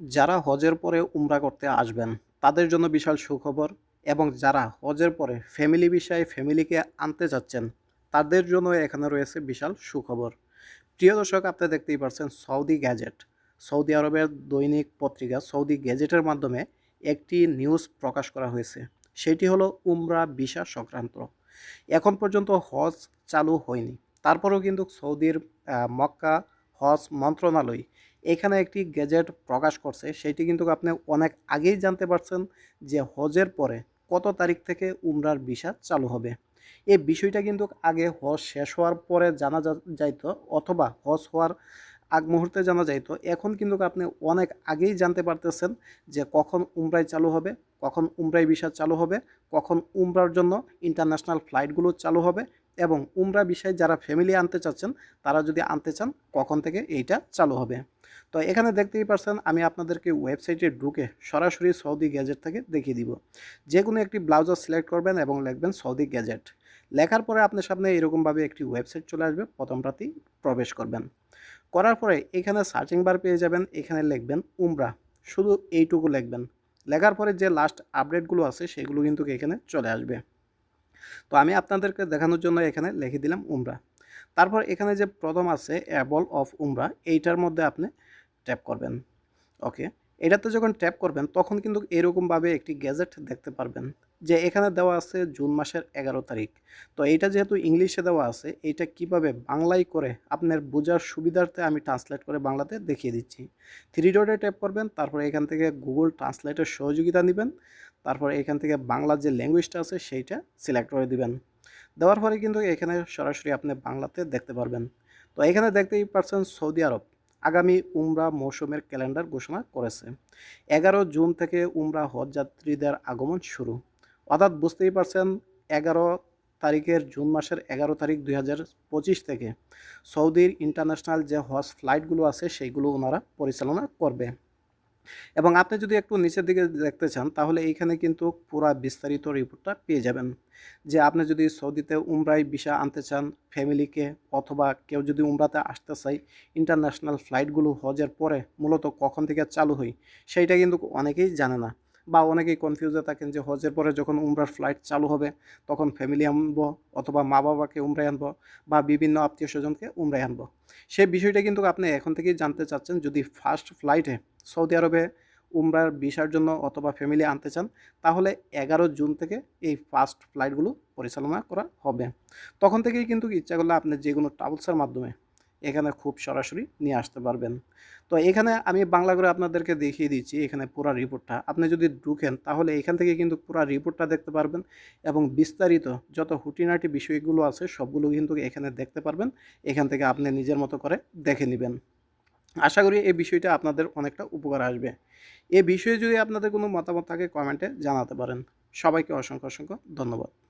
যারা হজের পরে উমরা করতে আসবেন, তাদের জন্য বিশাল সুখবর এবং যারা হজের পরে ফ্যামিলি বিষয়ে ফ্যামিলিকে আনতে যাচ্ছেন, তাদের জন্য এখানে রয়েছে বিশাল সুখবর। প্রিয় দর্শক, আপনি দেখতেই পাচ্ছেন সৌদি গ্যাজেট। সৌদি আরবের দৈনিক পত্রিকা সৌদি গ্যাজেটের মাধ্যমে একটি নিউজ প্রকাশ করা হয়েছে। সেটি হলো উমরা ভিসা সংক্রান্ত। এখন পর্যন্ত হজ চালু হয়নি। তারপরেও কিন্তু সৌদির মক্কা হজ মন্ত্রণালয় এখানে একটি গ্যাজেট প্রকাশ করছে। সেটি কিন্তু আপনি অনেক আগেই জানতে পারছেন যে হজের পরে কত তারিখ থেকে উমরার ভিসা চালু হবে। এই বিষয়টা কিন্তু আগে হজ শেষ হওয়ার পরে জানা যাইতো অথবা হজ হওয়ার আগ মুহূর্তে জানা যাইত। এখন কিন্তু আপনি অনেক আগেই জানতে পারতেছেন যে কখন উমরাই চালু হবে, কখন উমরাই ভিসা চালু হবে, কখন উমরার জন্য ইন্টারন্যাশনাল ফ্লাইটগুলো চালু হবে এবং উমরা বিষয়ে যারা ফ্যামিলি আনতে চাচ্ছেন, তারা যদি আনতে চান, কখন থেকে এইটা চালু হবে? তো এখানে দেখতেই পারছেন, আমি আপনাদেরকে ওয়েবসাইটে ঢুকে সরাসরি সৌদি গ্যাজেট থেকে দেখিয়ে দিব। যে কোনো একটি ব্লাউজার সিলেক্ট করবেন এবং লিখবেন সৌদি গ্যাজেট লেখার পরে আপনার সামনে এরকমভাবে একটি ওয়েবসাইট চলে আসবে প্রথম প্রথমটাতেই প্রবেশ করবেন। করার পরে এখানে সার্চিং বার পেয়ে যাবেন, এখানে লিখবেন উমরা। শুধু এইটুকু লিখবেন। লেখার পরে যে লাস্ট আপডেটগুলো আছে, সেগুলো কিন্তু এখানে চলে আসবে। তো আমি আপনাদেরকে দেখানোর জন্য এখানে লিখে দিলাম উমরা। তারপর এখানে যে প্রথম আছে অ্যাবল অফ উমরা, এইটার মধ্যে আপনি ট্যাপ করবেন। ওকে? এটাতে যখন ট্যাপ করবেন, তখন কিন্তু এরকমভাবে একটি গ্যাজেট দেখতে পারবেন যে এখানে দেওয়া আছে জুন মাসের এগারো তারিখ। তো এইটা যেহেতু ইংলিশে দেওয়া আছে, এইটা কীভাবে বাংলায় করে আপনার বোঝার সুবিধার্থে আমি ট্রান্সলেট করে বাংলাতে দেখিয়ে দিচ্ছি। থ্রি ডটে ট্যাপ করবেন, তারপরে এখান থেকে গুগল ট্রান্সলেটের সহযোগিতা নেবেন। তারপরে এখান থেকে বাংলা যে ল্যাঙ্গুয়েজটা আছে সেইটা সিলেক্ট করে দিবেন। দেওয়ার পরে কিন্তু এখানে সরাসরি আপনি বাংলাতে দেখতে পারবেন। তো এখানে দেখতেই পারছেন সৌদি আরব আগামী উমরা মৌসুমের ক্যালেন্ডার ঘোষণা করেছে। এগারো জুন থেকে উমরা হজ যাত্রীদের আগমন শুরু। অর্থাৎ বুঝতেই পারছেন, এগারো তারিখের জুন মাসের এগারো তারিখ দুই হাজার পঁচিশ থেকে সৌদির ইন্টারন্যাশনাল যে হজ ফ্লাইটগুলো আছে, সেইগুলো ওনারা পরিচালনা করবে। এবং আপনি যদি একটু নিচের দিকে দেখতে চান, তাহলে এইখানে কিন্তু পুরা বিস্তারিত রিপোর্টটা পেয়ে যাবেন। যে আপনি যদি সৌদিতে উমরাই ভিসা আনতে চান, ফ্যামিলিকে অথবা কেউ যদি উমরাতে আসতে চাই ইন্টারন্যাশনাল ফ্লাইটগুলো হজের পরে মূলত কখন থেকে চালু হয়, সেইটা কিন্তু অনেকেই জানে না। বা অনেকেই কনফিউজে থাকেন যে হজের পরে যখন উমরার ফ্লাইট চালু হবে, তখন ফ্যামিলি আনব অথবা মা বাবাকে উমরায় আনব বা বিভিন্ন আত্মীয় স্বজনকে উমরায় আনব। সেই বিষয়টা কিন্তু আপনি এখন থেকেই জানতে চাচ্ছেন, যদি ফার্স্ট ফ্লাইটে সৌদি আরবে উমরার ভিসার জন্য অথবা ফ্যামিলি আনতে চান, তাহলে এগারো জুন থেকে এই ফার্স্ট ফ্লাইটগুলো পরিচালনা করা হবে। তখন থেকেই কিন্তু ইচ্ছা করলে আপনি যে কোনো ট্রাভেলসের মাধ্যমে এখানে খুব সরাসরি নিয়ে আসতে পারবেন। তো এখানে আমি বাংলা করে আপনাদেরকে দেখিয়ে দিচ্ছি এখানে পুরো রিপোর্টটা। আপনি যদি ঢুকেন তাহলে এখান থেকে কিন্তু পুরো রিপোর্টটা দেখতে পারবেন এবং বিস্তারিত যত হুটিনাটি বিষয়গুলো আছে সবগুলো কিন্তু এখানে দেখতে পারবেন। এখান থেকে আপনি নিজের মতো করে দেখে নেবেন। আশা করি এই বিষয়টা আপনাদের অনেকটা উপকার আসবে। এ বিষয়ে যদি আপনাদের কোনো মতামত থাকে কমেন্টে জানাতে পারেন। সবাইকে অসংখ্য অসংখ্য ধন্যবাদ।